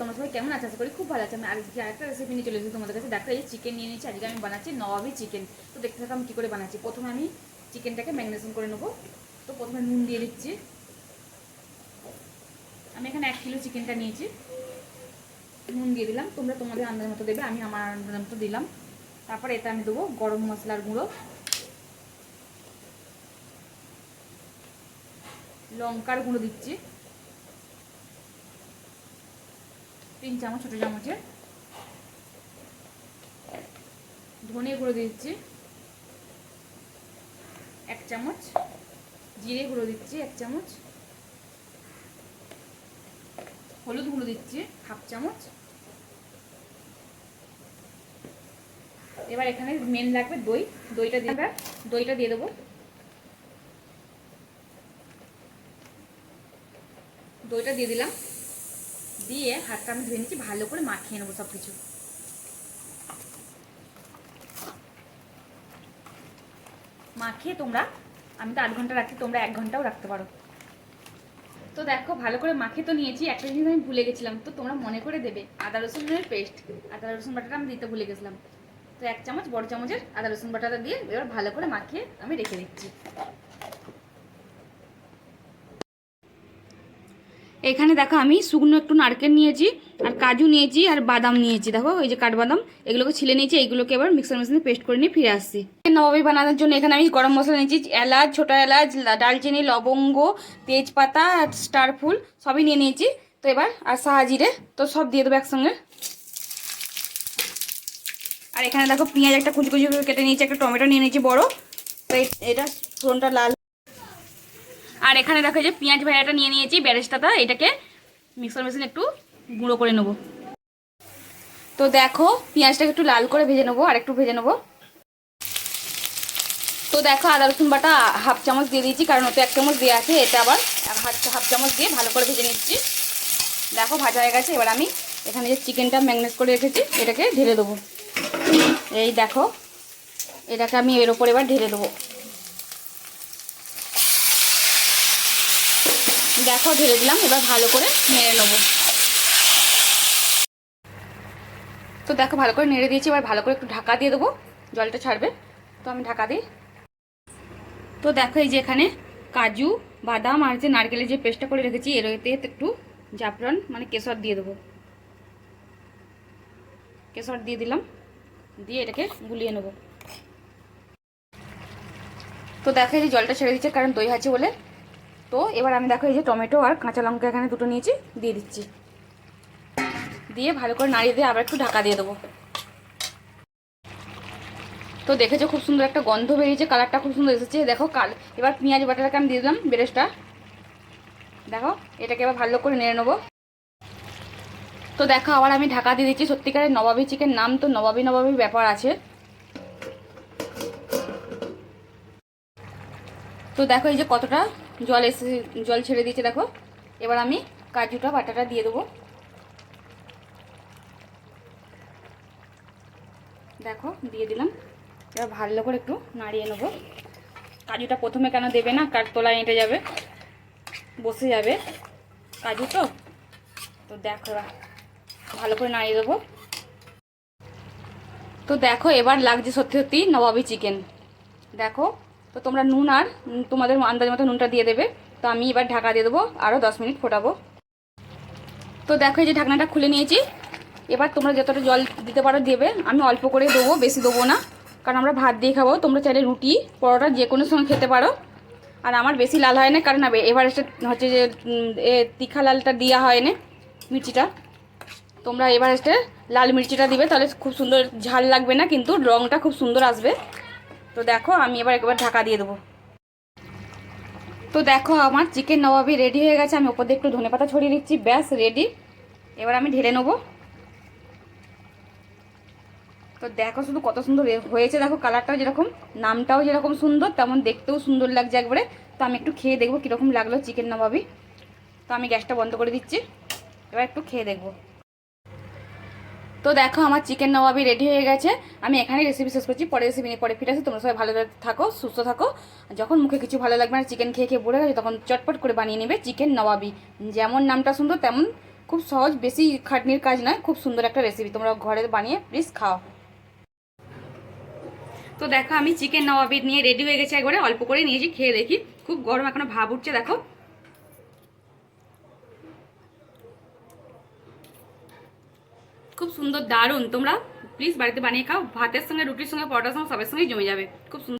তোমরা কেমন আছো? করি খুব ভালো আছে। আমি আজকে আরেকটা রেসিপি নিয়ে তোমাদের কাছে। চিকেন নিয়ে আজকে আমি বানাচ্ছি নবাবি চিকেন তো দেখতে থাকো আমি কী করে বানাচ্ছি। প্রথমে আমি চিকেনটাকে ম্যারিনেশন করে নেব। তো প্রথমে নুন দিয়ে দিচ্ছি। আমি এখানে এক কিলো চিকেনটা নিয়েছি। নুন দিয়ে দিলাম। তোমরা তোমাদের আন্দাজ মতো দেবে। আমি আমার আন্দাজ মতো দিলাম। তারপরে এটা আমি দেবো গরম মশলার গুঁড়ো। লঙ্কার গুঁড়ো দিচ্ছি। তিন চামচ, ছোটো চামচের। ধনে গুঁড়ো দিচ্ছি। এক চামচ। জিরে গুঁড়ো দিচ্ছি, এক চামচ। হলুদ গুঁড়ো দিচ্ছি, হাফ চামচ। এবার এখানে মেন লাগবে দই। দইটা দিয়ে দইটা দিয়ে দেবো। দইটা দিয়ে দিলাম। দিয়ে হাতটা আমি ধুয়ে নিচ্ছি, ভালো করে মাখিয়ে নেব সব কিছু মাখিয়ে তোমরা, আমি তো আধ ঘণ্টা রাখছি, তোমরা এক ঘন্টাও রাখতে পারো। তো দেখো, ভালো করে মাখিয়ে তো নিয়েছি, একটা জিনিস আমি ভুলে গেছিলাম, তো তোমরা মনে করে দেবে, আদা রসুনের পেস্ট আদা, রসুন বাটাটা আমি দিতে ভুলে গেছিলাম। তো এক চামচ বড় চামচের আদা, রসুন বাটাটা দিয়ে এবার ভালো করে মাখিয়ে আমি রেখে দিচ্ছি। এখানে দেখো আমি শুকনো একটু নারকেল নিয়েছি, আর কাজু নিয়েছি, আর বাদাম নিয়েছি। দেখো এই যে কাঠবাদাম, এগুলোকে ছিলে নিয়েছি, এইগুলোকে এবার মিক্সার মেশিনে পেস্ট করে নিয়ে ফিরে আসছি। নবাবি বানানোর জন্য এখানে আমি গরম মশলা নিয়েছি, এলাচ, ছোটো এলাচ ডালচিনি, লবঙ্গ, তেজপাতা, আর স্টার ফুল, সবই নিয়ে নিয়েছি। তো এবার, আর সাহাজিরে, তো সব দিয়ে দেবো একসঙ্গে। আর এখানে দেখো পেঁয়াজ একটা কুচি কুচি কেটে নিয়েছি, একটা টমেটো নিয়ে নিয়েছি বড়। তো এটা ফোড়নটা লাল আর এখানে দেখো যে পেঁয়াজ ভাজাটা নিয়ে নিয়েছি ব্যারেস্তাটা এটাকে মিক্সার মেশিনে একটু গুঁড়ো করে নেব। তো দেখো, পেঁয়াজটাকে একটু লাল করে ভেজে নেব, আর একটু ভেজে নেব। তো দেখো, আদা, রসুন বাটা হাফ চামচ দিয়ে দিয়েছি, কারণ ওতে এক চামচ দিয়ে আছে, এটা আবার হাফ হাফ চামচ দিয়ে ভালো করে ভেজে নিচ্ছি। দেখো, ভাজা হয়ে গেছে, এবার আমি এখানে যে চিকেনটা ম্যাগনেট করে রেখেছি, এটাকে ঢেলে দেবো। এই দেখো, এটাকে আমি এর ওপর এবার ঢেলে দেবো। দেখো, ঢেলে দিলাম, এবার ভালো করে নেড়ে নেব। তো দেখো, ভালো করে নেড়ে দিয়েছি, এবার ভালো করে একটু ঢাকা দিয়ে দেবো, জলটা ছাড়বে। তো আমি ঢাকা দিই। তো দেখো, এই যে এখানে কাজু, বাদাম আর যে নারকেলের যে পেস্টটা করে রেখেছি, এর এতে একটু জাফরান মানে কেশর দিয়ে দেবো। কেশর দিয়ে দিলাম, দিয়ে এটাকে গুলিয়ে নেব। তো দেখো, এই যে জলটা ছেড়ে দিচ্ছে কারণ দই আছে বলে। তো এবার আমি দেখো এই যে টমেটো আর কাঁচা লঙ্কা এখানে দুটো নিয়েছি, দিয়ে দিচ্ছি। দিয়ে ভালো করে নাড়িয়ে দিয়ে আবার একটু ঢাকা দিয়ে দেবো। তো দেখেছ খুব সুন্দর একটা গন্ধ বেরিয়েছে, কালারটা খুব সুন্দর এসেছে। দেখো কাল, এবার পেঁয়াজ বাটাটাকে আমি দিয়ে দিলাম বেরেসটা দেখো, এটাকে এবার ভালো করে নেড়ে নেব। তো দেখো, আবার আমি ঢাকা দিয়ে দিচ্ছি। সত্যিকারের নবাবী চিকেন নাম তো নবাবী নবাবী ব্যাপার আছে। তো দেখো এই যে কতটা জল এসে, জল ছেড়ে দিয়েছে, দেখো। এবার আমি কাজুটা, বাটাটা দিয়ে দেবো। দেখো, দিয়ে দিলাম। এবার ভালো করে একটু নাড়িয়ে নেব। কাজুটা প্রথমে কেন দেবে না? কার তোলায় এঁটে যাবে? বসে যাবে। কাজু তো? তো দেখো ভালো করে নাড়িয়ে দেবো। তো দেখো, এবার লাগছে সত্যি সত্যি নবাবি চিকেন। দেখো তো তোমরা নুন আর তোমাদের আন্দাজ মতো নুনটা দিয়ে দেবে। তো আমি এবার ঢাকা দিয়ে দেবো আরও দশ মিনিট ফোটাবো। তো দেখো এই যে ঢাকনাটা খুলে নিয়েছি। এবার তোমরা যতটা জল দিতে পারো দেবে। আমি অল্প করে দেবো, বেশি দেবো না। কারণ আমরা ভাত দিয়ে খাব। তোমরা চাইলে রুটি, পরোটা যে কোনো সময় খেতে পারো। আর আমার বেশি লাল হয় না, কারণ এবার হচ্ছে যে এ তিখা লালটা দেওয়া হয় না মির্চিটা। তোমরা এভারেস্টের লাল মির্চিটা দিবে, তাহলে খুব সুন্দর ঝাল লাগবে না, কিন্তু রঙটা খুব সুন্দর আসবে। তো দেখো, আমি এবার একবার ঢাকা দিয়ে দেবো। তো দেখো, আমার চিকেন নবাবি রেডি হয়ে গেছে। আমি ওপর দিয়ে একটু ধনে পাতা ছড়িয়ে দিচ্ছি। ব্যাস রেডি এবার আমি ঢেলে নেব। তো দেখো, শুধু কত সুন্দর হয়েছে। দেখো কালারটাও যেরকম, নামটাও যেরকম সুন্দর, তেমন দেখতেও সুন্দর লাগছে একবারে। তো আমি একটু খেয়ে দেখব কীরকম লাগল চিকেন নবাবি। তো আমি গ্যাসটা বন্ধ করে দিচ্ছি। এবার একটু খেয়ে দেখব। তো দেখো, আমার চিকেন নবাবি রেডি হয়ে গেছে। আমি এখানে রেসিপি শেষ করছি পরে রেসিপি নিয়ে পরে ফিরে আসি। তোমরা সবাই ভালো থাকো, সুস্থ থাকো। যখন মুখে কিছু ভালো লাগবে না চিকেন খেয়ে খেয়ে পড়ে গেছে, তখন চটপট করে বানিয়ে নেবে চিকেন নবাবি যেমন নামটা সুন্দর, তেমন খুব সহজ, বেশি খাটনির কাজ নয়, খুব সুন্দর একটা রেসিপি তোমরা ঘরে বানিয়ে প্লিজ খাও। তো দেখো, আমি চিকেন নবাবি নিয়ে রেডি হয়ে গেছে, একবারে অল্প করে নিয়েছি, খেয়ে দেখি। খুব গরম, এখনও ভাব উঠছে, দেখো। খুব সুন্দর দারুণ। তোমরা প্লিজ বাড়িতে বানিয়ে খাও। ভাতের সঙ্গে, রুটির সঙ্গে, পরোটার সঙ্গে, সবের সঙ্গেই জমে যাবে। খুব সুন্দর।